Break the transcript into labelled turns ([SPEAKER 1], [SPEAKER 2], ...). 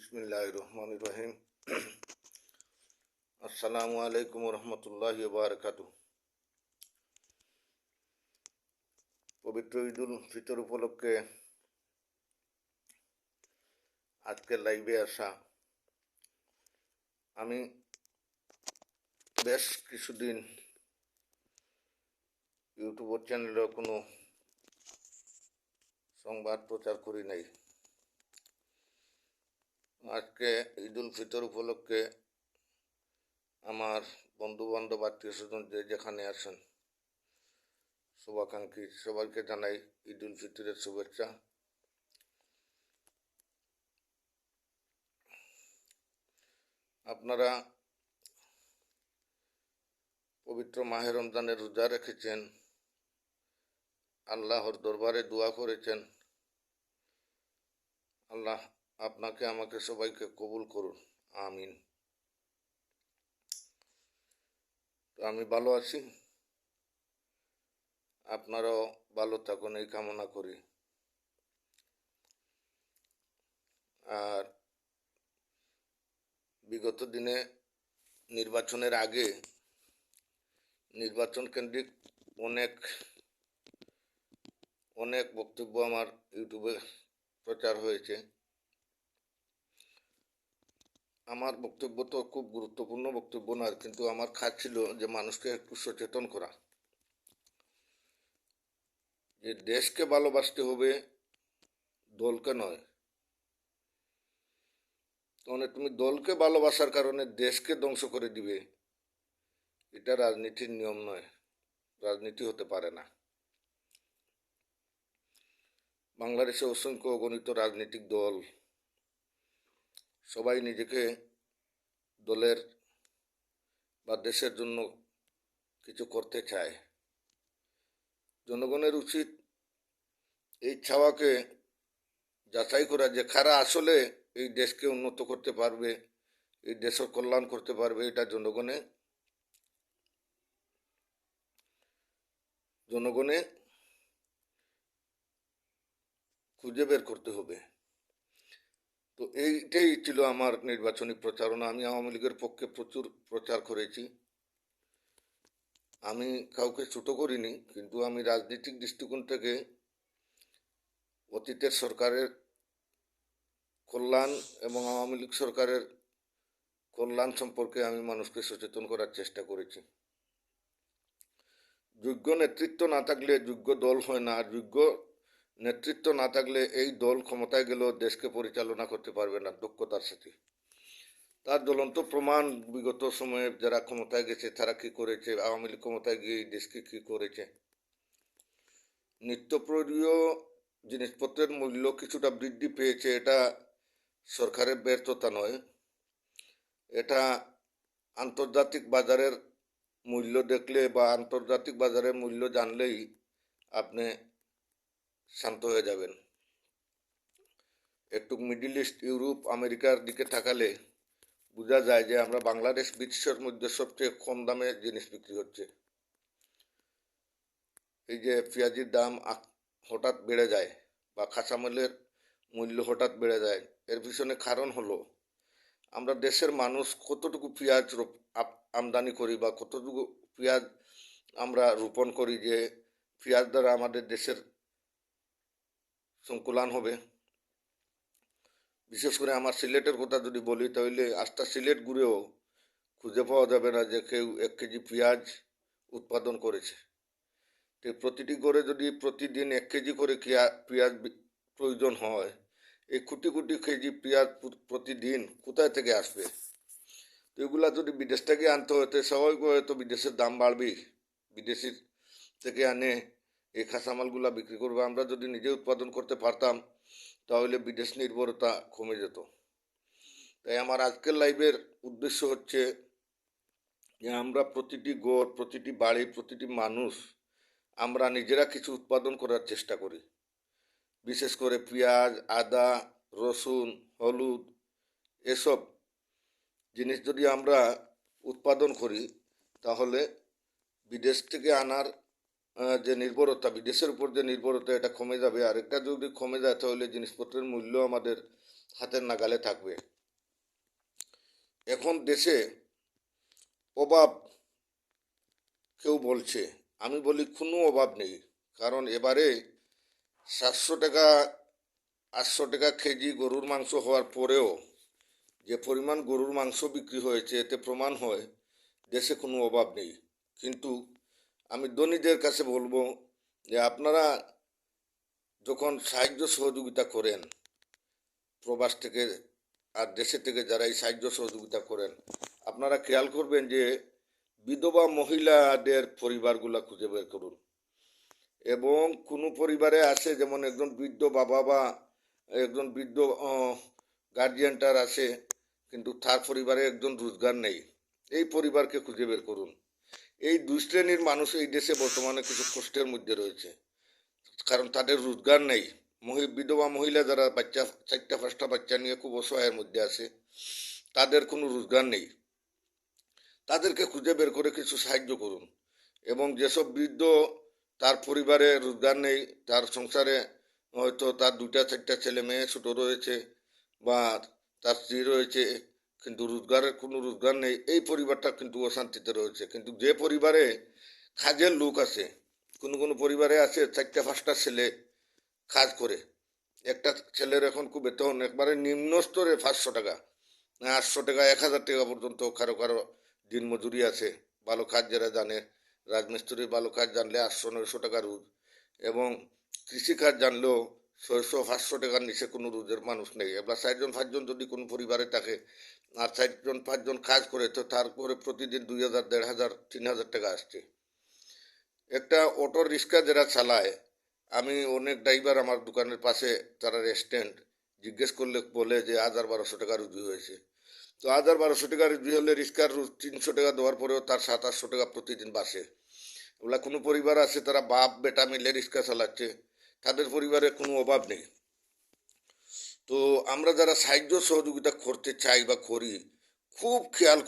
[SPEAKER 1] বিসমিল্লাহ আসসালামু আলাইকুম রহমতুল্লাহ বারকাত পবিত্র ঈদুল ফিতর উপলক্ষে আজকে লাইভে আসা আমি বেশ কিছুদিন ইউটিউব চ্যানেলে কোনো সংবাদ প্রচার করি নাই। আজকে ঈদুল ফিতর উপলক্ষে আমার বন্ধু বান্ধব আত্মীয় স্বজন যে যেখানে আছেন, শুভাকাঙ্ক্ষী সবাইকে জানাই ঈদুল ফিতরের শুভেচ্ছা। আপনারা পবিত্র মাহে রমজানের রোজা রেখেছেন, আল্লাহর দরবারে দোয়া করেছেন, আল্লাহ আপনাকে, আমাকে সবাইকে কবুল করুন। আমিন। তো আমি ভালো আছি। আপনারাও ভালো থাকুন, এই কামনা করি। আর বিগত দিনে নির্বাচনের আগে নির্বাচন কেন্দ্রিক অনেক অনেক বক্তব্য আমার ইউটিউবে প্রচার হয়েছে। আমার বক্তব্য তো খুব গুরুত্বপূর্ণ বক্তব্য নয়, কিন্তু আমার কাজ ছিল যে মানুষকে একটু সচেতন করা। যে দেশকে ভালোবাসতে হবে, দলকে নয়। তাহলে তুমি দলকে ভালোবাসার কারণে দেশকে ধ্বংস করে দিবে, এটা রাজনীতির নিয়ম নয়, রাজনীতি হতে পারে না। বাংলাদেশে অসংখ্য অগণিত রাজনৈতিক দল সবাই নিজেকে দলের বা দেশের জন্য কিছু করতে চায়। জনগণের উচিত এই ছাওয়াকে যাচাই করা যে কারা আসলে এই দেশকে উন্নত করতে পারবে, এই দেশের কল্যাণ করতে পারবে, এটা জনগণে জনগণে খুঁজে বের করতে হবে। তো এইটাই ছিল আমার নির্বাচনী প্রচারণা। আমি আওয়ামী লীগের পক্ষে প্রচুর প্রচার করেছি। আমি কাউকে ছোট করিনি, কিন্তু আমি রাজনৈতিক দৃষ্টিকোণ থেকে অতীতের সরকারের কল্যাণ এবং আওয়ামী লীগ সরকারের কল্যাণ সম্পর্কে আমি মানুষকে সচেতন করার চেষ্টা করেছি। যোগ্য নেতৃত্ব না থাকলে যোগ্য দল হয় না। আর যোগ্য নেতৃত্ব না থাকলে এই দল ক্ষমতায় গেলেও দেশকে পরিচালনা করতে পারবে না দক্ষতার সাথে। তার জ্বলন্ত প্রমাণ বিগত সময়ে যারা ক্ষমতায় গেছে, তারা কী করেছে? আওয়ামী লীগ ক্ষমতায় গিয়ে দেশকে কি করেছে? নিত্য প্রয়োজনীয় জিনিসপত্রের মূল্য কিছুটা বৃদ্ধি পেয়েছে, এটা সরকারের ব্যর্থতা নয়। এটা আন্তর্জাতিক বাজারের মূল্য দেখলে বা আন্তর্জাতিক বাজারের মূল্য জানলেই আপনি শান্ত হয়ে যাবেন। একটু মিডিল ইস্ট, ইউরোপ, আমেরিকার দিকে থাকালে বোঝা যায় যে আমরা বাংলাদেশ বিশ্বের মধ্যে সবচেয়ে কম দামে জিনিস বিক্রি হচ্ছে। এই যে পেঁয়াজির দাম হঠাৎ বেড়ে যায় বা কাঁচামালের মূল্য হঠাৎ বেড়ে যায়, এর পিছনে কারণ হলো আমরা দেশের মানুষ কতটুকু পেঁয়াজ আমদানি করি বা কতটুকু পেঁয়াজ আমরা রোপণ করি যে পেঁয়াজ দ্বারা আমাদের দেশের সংকুলান হবে। বিশেষ করে আমার সিলেটের কথা যদি বলি, তাহলে আস্তা সিলেট ঘুরেও খুঁজে পাওয়া যাবে না যে কেউ এক কেজি পেঁয়াজ উৎপাদন করেছে। তো প্রতিটি ঘরে যদি প্রতিদিন এক কেজি করে পেঁয়াজ প্রয়োজন হয়, এই কোটি কোটি কেজি পেঁয়াজ প্রতিদিন কোথায় থেকে আসবে? তো এগুলা যদি বিদেশ থেকে আনতে হতে স্বাভাবিক হয়তো বিদেশের দাম বাড়বেই। বিদেশির থেকে আনে এই কাঁচামালগুলা বিক্রি করব। আমরা যদি নিজে উৎপাদন করতে পারতাম, তাহলে বিদেশ নির্ভরতা কমে যেত। তাই আমার আজকের লাইভের উদ্দেশ্য হচ্ছে যে আমরা প্রতিটি গড় প্রতিটি বাড়ি, প্রতিটি মানুষ আমরা নিজেরা কিছু উৎপাদন করার চেষ্টা করি। বিশেষ করে পেঁয়াজ, আদা, রসুন, হলুদ এসব জিনিস যদি আমরা উৎপাদন করি, তাহলে বিদেশ থেকে আনার যে নির্ভরতা, বিদেশের উপর যে নির্ভরতা, এটা কমে যাবে। আর একটা যদি কমে যায়, তাহলে জিনিসপত্রের মূল্য আমাদের হাতের নাগালে থাকবে। এখন দেশে অভাব কেউ বলছে। আমি বলি, কোনো অভাব নেই। কারণ এবারে সাতশো টাকা, আটশো টাকা কেজি গরুর মাংস হওয়ার পরেও যে পরিমাণ গরুর মাংস বিক্রি হয়েছে, এতে প্রমাণ হয়, দেশে কোনো অভাব নেই। কিন্তু আমি ধনীদের কাছে বলব যে আপনারা যখন সাহায্য সহযোগিতা করেন, প্রবাস থেকে আর দেশে থেকে যারা এই সাহায্য সহযোগিতা করেন, আপনারা খেয়াল করবেন যে বিধবা মহিলাদের পরিবারগুলা খুঁজে বের করুন। এবং কোনো পরিবারে আছে যেমন একজন বৃদ্ধ বাবা বা একজন বৃদ্ধ গার্জিয়ানটার আছে কিন্তু তার পরিবারে একজন রোজগার নেই। এই পরিবারকে খুঁজে বের করুন। এই দুই শ্রেণির মানুষ এই দেশে বর্তমানে কিছু কষ্টের মধ্যে রয়েছে। কারণ তাদের রোজগার নেই। মহি, বিধবা মহিলা যারা বাচ্চা, চারটা, পাঁচটা বাচ্চা নিয়ে খুব অসহায়ের মধ্যে আছে, তাদের কোনো রোজগার নেই। তাদেরকে খুঁজে বের করে কিছু সাহায্য করুন। এবং যেসব বৃদ্ধ তার পরিবারে রোজগার নেই, তার সংসারে হয়তো তার দুইটা, চারটা ছেলে মেয়ে, ছোটো রয়েছে বা তার স্ত্রী রয়েছে কিন্তু রোজগারের কোনো রোজগার নেই। এই পরিবারটা কিন্তু অশান্তিতে রয়েছে। কিন্তু যে পরিবারে কাজের লোক আছে, কোনো কোনো পরিবারে আছে চারটা, পাঁচটা ছেলে কাজ করে। একটা ছেলের এখন খুব বেতন, একবারে নিম্ন স্তরে পাঁচশো টাকা। না আটশো টাকা, এক হাজার টাকা পর্যন্ত কারও কারও দিন মজুরি আছে। ভালো কাজ যারা জানে, রাজমিস্ত্রির ভালো কাজ জানলে আটশো, নয়শো টাকা রোজ। এবং কৃষিকাজ জানলেও ছয়শো, পাঁচশো টাকার নিচে কোনো রোজের মানুষ নেই। এবার চারজন, পাঁচজন যদি কোনো পরিবারে থাকে আর চারজন, পাঁচজন কাজ করে, তো তারপরে প্রতিদিন দুই হাজার, দেড় হাজার, তিন হাজার টাকা আসছে। একটা অটো রিক্সা যারা চালায়, আমি অনেক ড্রাইভার আমার দোকানের পাশে, তারা রেস্টুরেন্ট জিজ্ঞেস করলে বলে যে, হাজার বারোশো টাকা রুজি হয়েছে। তো হাজার বারোশো টাকা রুজি হলে রিক্সার তিনশো টাকা দেওয়ার পরেও তার সাত, আটশো টাকা প্রতিদিন বাসে। ওগুলা কোনো পরিবার আছে, তারা বাপ, বেটা মিলে রিক্সা চালাচ্ছে। তাদের পরিবারে কোনো অভাব নেই। তো আমরা যারা সাহায্য সহযোগিতা করতে চাই বা করি খুব খেয়াল